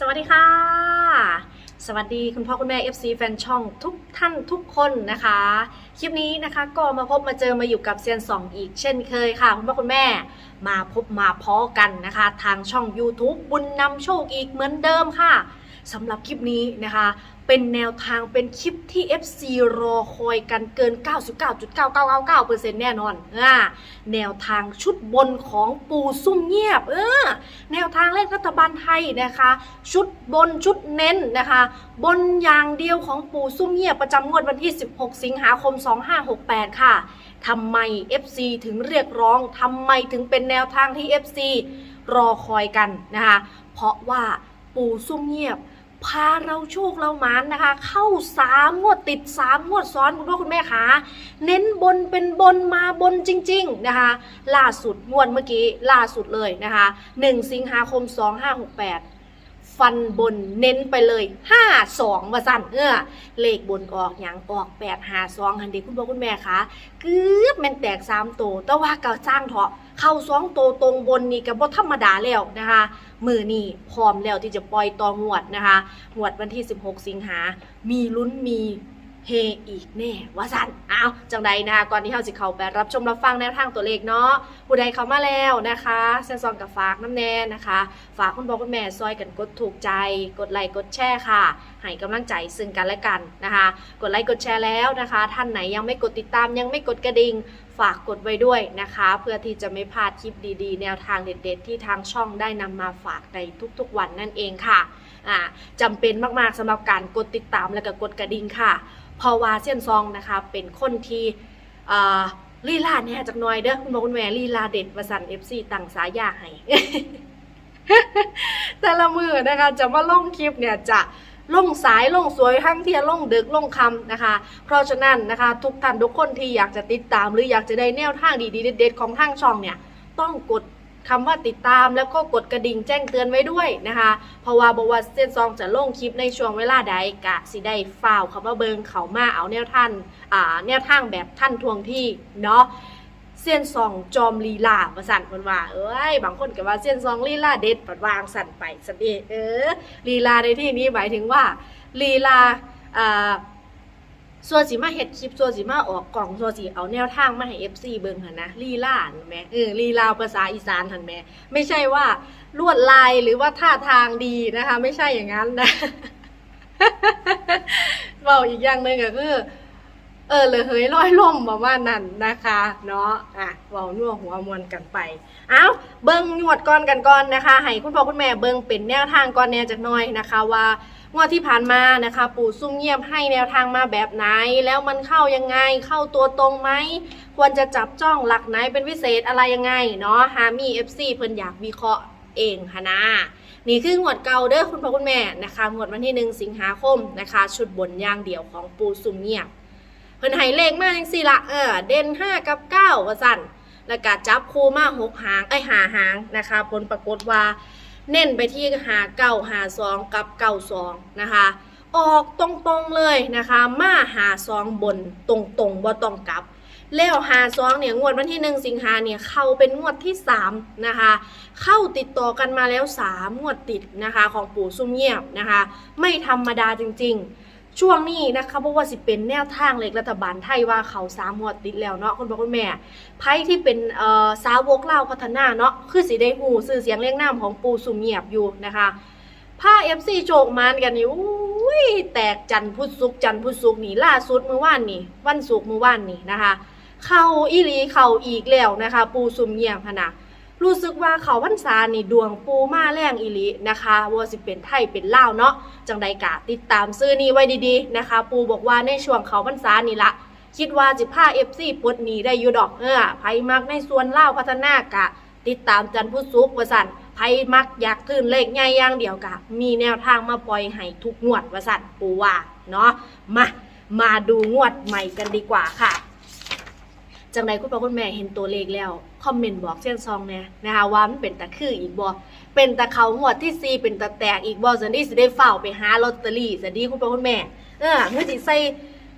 สวัสดีค่ะ สวัสดีคุณพ่อคุณแม่ FC แฟนช่องทุกท่านทุกคนนะคะ คลิปนี้นะคะก็มาพบมาเจอมาอยู่กับเซียนสองอีกเช่นเคยค่ะ คุณพ่อคุณแม่มาพบมาพ้อกันนะคะ ทางช่อง YouTube บุญนำโชคอีกเหมือนเดิมค่ะ สำหรับคลิปนี้นะคะ เป็นแนวทางเป็นคลิปที่ FC รอคอยกันเกิน 99.9999%แน่นอนอ่าแนวทางชุดบนของปูซุ่มเงียบเออแนวทางเลขรัฐบาลไทยนะคะ ชุดบนชุดเน้นนะคะ บนอย่างเดียวของปูซุ่มเงียบประจำงวดวันที่ 16 สิงหาคม 2568 ค่ะทำไม FC ถึงเรียกร้องทำไมถึงเป็นแนวทางที่ FC รอคอยกันนะคะ เพราะว่าปูซุ่มเงียบ พาเราโชคเราหมานนะคะ เข้าสามงวดติดสามงวดซ้อนคุณพ่อคุณแม่คะเน้นบนเป็นบนมาบนจริง ๆนะคะ ล่าสุดงวดเมื่อกี้ล่าสุดเลยนะคะ 1 สิงหาคม 2568 ฟันบนเน้นไปเลย 52ว่าสั่นเออเลขบนออกอย่างออก8 5 2หันเด็กคุณพ่อคุณแม่คะเกือบแมันแตก3โตวแต่ว่าก็สร้างเถาะเข้า2โตวตรงบนนี่ก็บ่ธรรมดาแล้วนะคะ มือนี่พร้อมแล้วที่จะปล่อยต่องวดนะคะหวดวันที่ 16 สิงหา มีลุ้นมี เฮอีกแน่ว่าสันเอาจังใดนะคะก่อนที่เราจะเข้าไปรับชมรับฟังแนวทางตัวเลขเนาะผู้ใดเข้ามาแล้วนะคะเซนซองกับฝากน้ำแน่นะคะ ฝากคุณพ่อคุณแม่ซอยกันกดถูกใจ กดไลค์กดแชร์ค่ะให้กำลังใจซึ่งกันและกันนะคะ กดไลค์กดแชร์แล้วนะคะ ท่านไหนยังไม่กดติดตามยังไม่กดกระดิ่ง ฝากกดไว้ด้วยนะคะ เพื่อที่จะไม่พลาดคลิปดีๆ แนวทางเด็ดๆ ที่ทางช่องได้นำมาฝากในทุกๆวันนั่นเองค่ะจำเป็นมากๆสำหรับการกดติดตามและก็กดกระดิ่งค่ะ เพราะว่าเซียนซองนะคะเป็นคนที่ลีลาเนี่ยจากน้อยเด้อคุณบอกคุณแม่ลีลาเด็ดประสันเอฟซีตั้งสายาให้แต่ละมือนะคะจะมาลงคลิปเนี่ยจะ ล่งสายล่งสวยทั้งเที่ยล่งดึกล่งคำนะคะ เพราะฉะนั้นนะคะ ทุกท่านทุกคนที่อยากจะติดตาม หรืออยากจะได้แนวทางดีๆเด็ดๆของทางช่องเนี่ยต้องกดคำว่าติดตามแล้วก็กดกระดิ่งแจ้งเตือนไว้ด้วยนะคะ เพราะว่าบว่าเส้นซองจะลงคลิปในช่วงเวลาใดกะสิได้ฝ่าวเขามาเบิงเขามาเอาแนวท่านอ่าแนวทางแบบท่านทวงที่เนาะ เส้นซองจอมลีลาประสันเพิ่นว่า เอ้ย บางคนก็ว่าเส้นซองลีลาเด็ดปัดวางสั่นไปสันเดเออลีลาในที่นี้หมายถึงว่าลีลาอ่าส่วนสิมาเฮ็ดคลิปส่วนสิมาออกกล่องส่วนสิเอาแนวทางมาให้ FC เบิ่งหั่นนะลีลาหันแหมเออลีลาภาษาอีสานหันแหมไม่ใช่ว่าลวดลายหรือว่าท่าทางดีนะคะ ไม่ใช่อย่างนั้นนะเว้าอีกอย่างหนึ่งก็คือ เออเลยเฮ้ยลอยล่มประมาณนั้นนะคะเนาะอะเว้านัวหัวมวนกันไป เอ้าเบิ่งหนวดก่อนกันก่อนนะคะ ให้คุณพ่อคุณแม่เบิ่งเป็นแนวทางก่อนแน่จักน่อยนะคะว่างวดที่ผ่านมานะคะ ปู่ซุ่มเงียบให้แนวทางมาแบบไหน แล้วมันเข้ายังไงเข้าตัวตรงไหมควรจะจับจ้องหลักไหนเป็นพิเศษอะไรยังไงเนาะฮามี FC เพิ่นอยากวิเคราะห์เองค่ะนะนี่คืองวดเก่าเด้อคุณพ่อคุณแม่นะคะงวดวันที่1สิงหาคมนะคะ ชุดบนย่างเดี่ยวของปูซุ่มเงียบ เพิ่นให้เลขมาจังซี่ละเออเด่น5กับ9ว่าสั่นแล้วก็จับคู่มาหกหางไอ้หาหางนะคะผลปรากฏว่า เน้นไปที่หาเก้าหาสองกับเก้าสองนะคะออกตรงๆเลยนะคะ มาหาสองบนตรงๆว่าต้องกลับ แล้วหาสองเนี่ยงวดวันที่หนึ่งสิงหาเนี่ยเข้าเป็นงวดที่สามนะคะ เข้าติดต่อกันมาแล้วสามงวดติดนะคะ ของปู่ซุ่มเงียบนะคะ ไม่ธรรมดาจริงๆ ช่วงนี้นะคะเพราะว่าสิเป็นแนวทางเล็กรัฐบาลไทยว่าเขาสามงวดติดแล้วเนาะคุณพ่อคุณแม่ไพ่ที่เป็นเอ่อสาวกเล่าพัฒนาเนาะคือสีได้หูสื่อเสียงเรียงน้ำของปูสุมเงียบอยู่นะคะผ้าเอฟซีโจกมานกันนี่อุ้ยแตกจันพุธศุกจันพุธศุกนี่ล่าสุดเมื่อวานนี่วันศุกเมื่อวานนี่นะคะ เข้าอีหลีเข้าอีกแล้วนะคะ ปูสุมเงียบพะนะ รู้สึกว่าเขาวันษานี่ดวงปูมาแรงอีหลีนะคะว่าสิเป็นไทยเป็นลาวเนาะจังใดกะติดตามซื้อนี้ไว้ดีๆนะคะ ปูบอกว่าในช่วงเขาวันษานี่ละคิดว่าจิพาเอฟซีปดหนีได้อยู่ดอกเออไผมักในส่วนเล่าพัฒนากะ ติดตามจันพุสุกวสันไผมักอยากทื่นเลขใหญ่อย่างเดียวกะ มีแนวทางมาปล่อยให้ทุกงวดวสันปูว่าเนาะมามาดูงวดใหม่กันดีกว่าค่ะ จังใดคุณพ่อคุณแม่เห็นตัวเลขแล้วคอมเมนต์บอกเส้นซองเนี่ยนะคะว่ามันเป็นตะคืออีกบ่เป็นตะเขางวดที่ซีเป็นตะแตกอีกบ่สันดีสิได้เฝ้าไปหาลอตเตอรี่สันดีคุณพ่อคุณแม่เออเมื่อสิใส่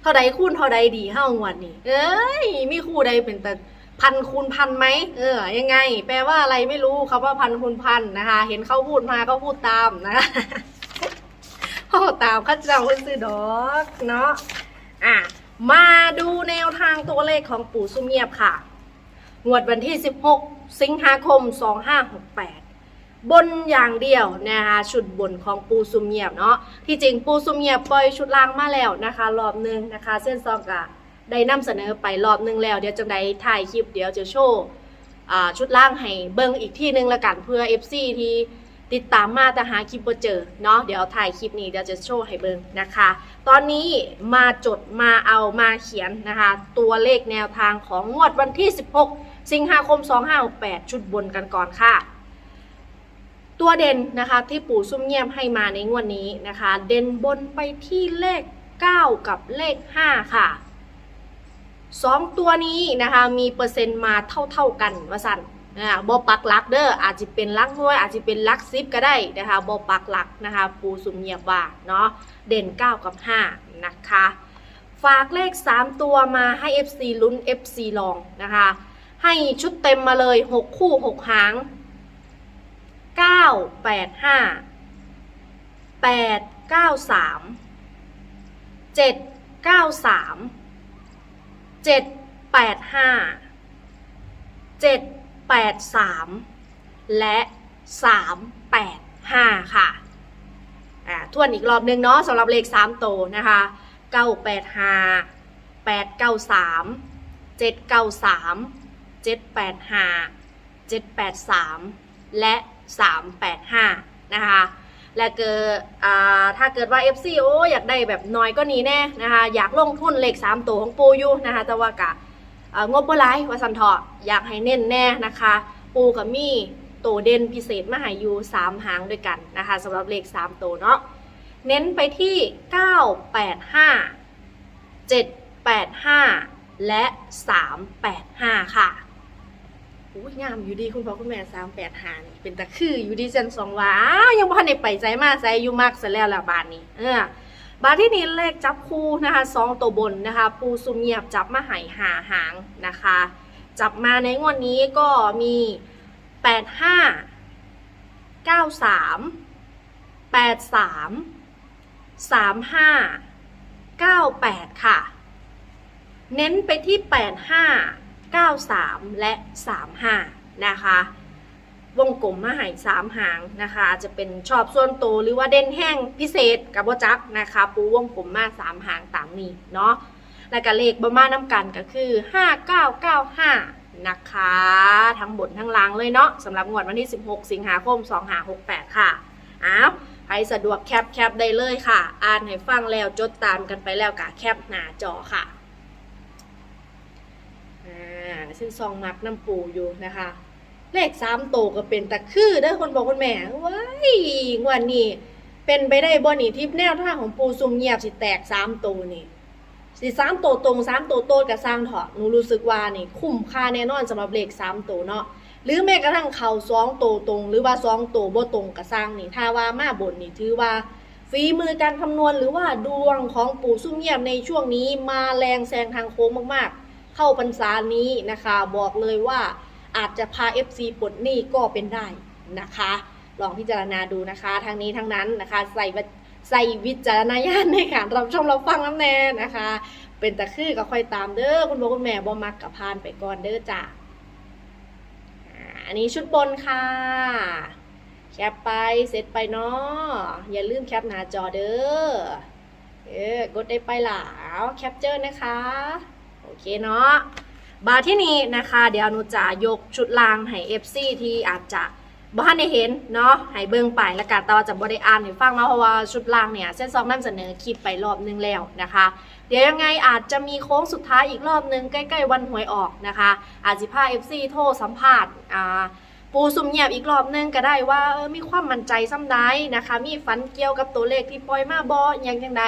เท่าใดคูณเท่าใดดีเฮางวดนี่เอ้ยมีคู่ใดเป็นแต่พันคูณพันไหมเออ ยังไง แปลว่าอะไรไม่รู้คำว่าพันคูณพันนะคะ เห็นเขาพูดมาก็พูดตามนะคะพูดตามข้าเจ้าคนซื้อดอกเนาะอะ มาดูแนวทางตัวเลขของปู่สุเงียบค่ะ งวดวันที่ 16 สิงหาคม 2568 บนอย่างเดียวนะคะชุดบนของปูซุมเงียบเนาะ ที่จริงปูซุมเงียบปล่อยชุดล่างมาแล้วนะคะ รอบหนึงนะคะ เส้นซองกะได้นำเสนอไปรอบหนึงแล้ว เดี๋ยวจังได้ถ่ายคลิปเดี๋ยวจะโชว์ชุดล่างให้เบิ่งอีกที่หนึงละกันเพื่อ FC ที่ ติดตามมาแต่หาคลิปบ่เจอเนาะเดี๋ยวถ่ายคลิปนี้เดี๋ยวจะโชว์ให้เบิ่งนะคะ ตอนนี้มาจดมาเอามาเขียนนะคะ ตัวเลขแนวทางของงวดวันที่ 16 สิงหาคม 2568 ชุดบนกันก่อนค่ะ ตัวเด่นนะคะที่ปู่ซุ่มเงียบให้มาในงวดนี้นะคะ เด่นบนไปที่เลข 9 กับเลข 5 ค่ะ2ตัวนี้นะคะมีเปอร์เซ็นต์มาเท่าๆกันว่าสัน นะบอปักหลักเด้ออาจจะเป็นลักหน่วยอาจจะเป็นลักซิปก็ได้นะคะบอปักหลักนะคะปูซุ่มเงียบว่าเนาะเด่น 9 กับ 5 นะคะ ฝากเลข 3 ตัวมาให้ FC ลุ้น FC ลองนะคะ ให้ชุดเต็มมาเลย 6 คู่ 6 หาง 9 8 5 8 9 3 7 9 3 7 8 5 7 8 3 และ 3 8 5 ค่ะอ่าทวนอีกรอบหนึ่งเนาะสำหรับเลข 3 โตวนะคะ 9 8 5 8 9 3 7 9 3 7 8 5 7 8 3 และ 385 นะคะและเกิดอ่าถ้าเกิดว่า FC โออยากได้แบบน้อยก็นี้แน่นะคะ อยากลงทุนเลข 3 ตัวของปูอยู่นะคะ แต่ว่ากะ งบบ่หลายว่าสันเถาะอยากให้เน้นแน่นะคะ ปูกับมีตัวเด่นพิเศษมาห้อยู่3หางด้วยกันนะคะสำหรับเลข3ตัวเนาะเน้นไปที่ 985 785 และ 385 ค่ะอุ้ยงามอยู่ดีคุณพ่อคุณแม่สามแปดหานี่เป็นตะคืออยู่ดีเซนสองว้าวยังบ่ทันได้ไปใจมากใจอยู่มากซะแล้วละบานนี้ เออ บานที่นี้เลขจับคู่นะคะสองตัวบนนะคะปูซุมเงียบจับมาหายหาหางนะคะ จับมาในงวดนี้ก็มีแปดห้าเก้าสามแปดสามสามห้าเก้าแปดค่ะ เน้นไปที่ 85 93 และ 35 นะคะ วงกลมมาใหาย3หางนะคะอาจจะเป็นชอบส่วนตัวหรือว่าเด่นแห้งพิเศษกับวจักนะคะ ปูวงกลมมา3หางตามนี้เนาะและก็เลขบมาน้ำกันก็คือ 5995 นะคะ ทั้งบนทั้งล่างเลยเนาะสำหรับงวดวันที่ 16 สิงหาคม 2568 ค่ะอ้าวใครสะดวกแคปแคปได้เลยค่ะ อ่านให้ฟังแล้วจดตามกันไปแล้วกะแคปหน้าจอค่ะอ่าซึ่งซองมักน้ำปูอยู่นะคะ เลขสามโตก็เป็นตะคือเด้อคนบอกคนแม่ว้ายงวันนี้เป็นไปได้บ่นี่ที่แนวท่าของปูซุ่มเงียบสิแตกสามโตวนี่สิสามโตตรงสามโตโตกับสร้างเถาะหนูรู้สึกว่านี่คุ้มค่าแน่นอนสำหรับเลขสามโตวเนาะหรือแม้กระทั่งเขาสองโตตรง หรือว่าสองโตบ่ตรงกับสร้างนี่ถ้าว่ามาบนนี่ถือว่าฝีมือการคำนวณหรือว่าดวงของปู่ซุ่มเงียบในช่วงนี้มาแรงแซงทางโค้งมากๆ เข้าพรรษานี้นะคะ บอกเลยว่า อาจจะพา FC ปลดหนี้ก็เป็นได้นะคะ ลองพิจารณาดูนะคะทางนี้ทั้งนั้นนะคะ ใส่ใส่วิจารณญาณในการรับชมรับฟังน้ำแน่นะคะ เป็นตะคือก็ค่อยตามเด้อคุณพ่อคุณแม่บ่มักกับพานไปก่อนเด้อจ้ะอ่าอันนี้ชุดบนค่ะ แคปไปเสร็จไปเนาะอย่าลืมแคปหน้าจอเด้อเออกดได้ไปหล่ะเอาแคปเจอร์นะคะ โอเคเนาะ บาร์ที่นี้นะคะ เดี๋ยวหนูจะยกชุดลางให้ FC ที่อาจจะบ้านได้เห็นเนาะให้เบิ่งไปแล้วกันแต่ว่าจะบ่ได้อ่านให้ฟังเนาะเพราะว่าชุดลางเนี่ยเส้นซองนำเสนอคลิปไปรอบนึงแล้วนะคะ เดี๋ยวยังไงอาจจะมีโค้งสุดท้ายอีกรอบนึงใกล้ๆวันหวยออกนะคะ อาจจะพา FC โทรสัมภาษณ์อ่าปูซุ่มเงียบอีกรอบนึงก็ได้ว่าออมีความมั่นใจซ้ำใดนะคะ มีฝันเกี่ยวกับตัวเลขที่ปล่อยมาบออยังยังไง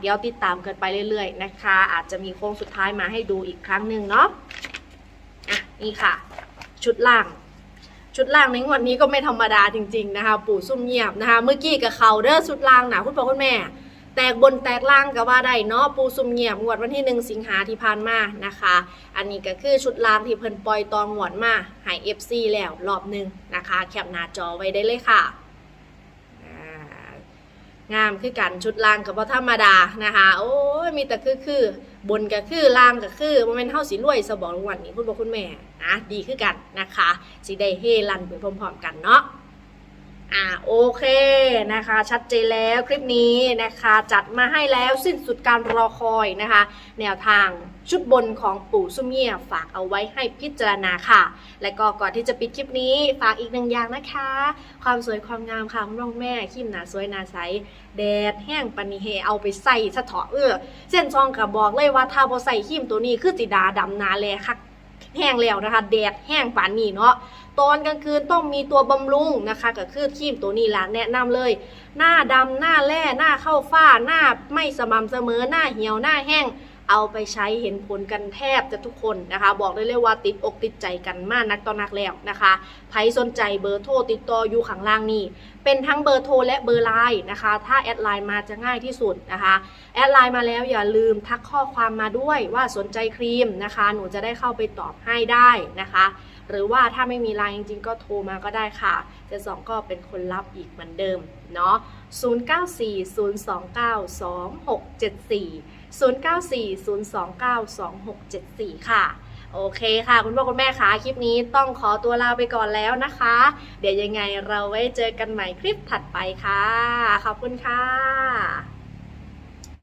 เดี๋ยวติดตามกันไปเรื่อยๆนะคะ อาจจะมีโค้งสุดท้ายมาให้ดูอีกครั้งหนึ่งเนาะอะนี่ค่ะ ชุดล่าง ชุดล่างในงวดนี้ก็ไม่ธรรมดาจริง ๆนะคะ ปู่ซุ่มเงียบนะคะ เมื่อกี้กับเขาเด้อชุดล่างนะคุณพ่อคุณแม่ แตกบนแตกล่างก็ว่าได้เนาะปูซุ่มเงียบงวดวันที่หนึ่งสิงหาที่ผ่านมานะคะ อันนี้ก็คือชุดล่างที่เพิ่นปล่อยตองงวดมาให้ FC แล้วรอบหนึ่งนะคะ แคปหน้าจอไว้ได้เลยค่ะ งามคือกันชุดล่างกับธรรมดานะคะ โอ้ยมีแต่คือคือบนก็คือล่างก็คือมันเป็นเท่าสีรวยสบองวันนี้คุณบอกคุณแม่นะดีคือกันนะคะสิได้เฮลันไปพร้อมๆกันเนาะ อ่าโอเคนะคะ ชัดเจนแล้วคลิปนี้นะคะ จัดมาให้แล้วสิ้นสุดการรอคอยนะคะ แนวทางชุดบนของปู่ซุมเงียฝากเอาไว้ให้พิจารณาค่ะ และก็ก่อนที่จะปิดคลิปนี้ฝากอีกหนึ่งอย่างนะคะ ความสวยความงามค่ะคุณพ่อคุณแม่คิมหนาสวยหนาใสแดดแห้งปนนีเฮเอาไปใส่สะเถาะเออเส้นซองกับบอกเลยว่าถ้าพอใส่คิมตัวนี้คือติดาดำนาแลคัก แห้งแล้วนะคะ แดดแห้งปานนี้เนาะตอนกลางคืนต้องมีตัวบำรุงนะคะก็คือครีมตัวนี้ละแนะนำเลย หน้าดำหน้าแร่หน้าเข้าฝ้าหน้าไม่สม่ำเสมอหน้าเหี่ยวหน้าแห้ง เอาไปใช้เห็นผลกันแทบจะทุกคนนะคะ บอกได้เลยว่าติดอกติดใจกันมากนักต่อนักแล้วนะคะใครสนใจเบอร์โทรติดต่ออยู่ข้างล่างนี้ เป็นทั้งเบอร์โทรและเบอร์ไลน์นะคะ ถ้าแอดไลน์มาจะง่ายที่สุดนะคะแอดไลน์มาแล้วอย่าลืมทักข้อความมาด้วยว่าสนใจครีมนะคะ หนูจะได้เข้าไปตอบให้ได้นะคะหรือว่าถ้าไม่มีไลน์จริงๆ ก็โทรมาก็ได้ค่ะเจะสองก็เป็นคนรับอีกเหมือนเดิมเนาะ 0940292674 ค่ะ โอเคค่ะ คุณพ่อคุณแม่คะคลิปนี้ต้องขอตัวลาไปก่อนแล้วนะคะ เดี๋ยวยังไงเราไว้เจอกันใหม่คลิปถัดไปค่ะ ขอบคุณค่ะ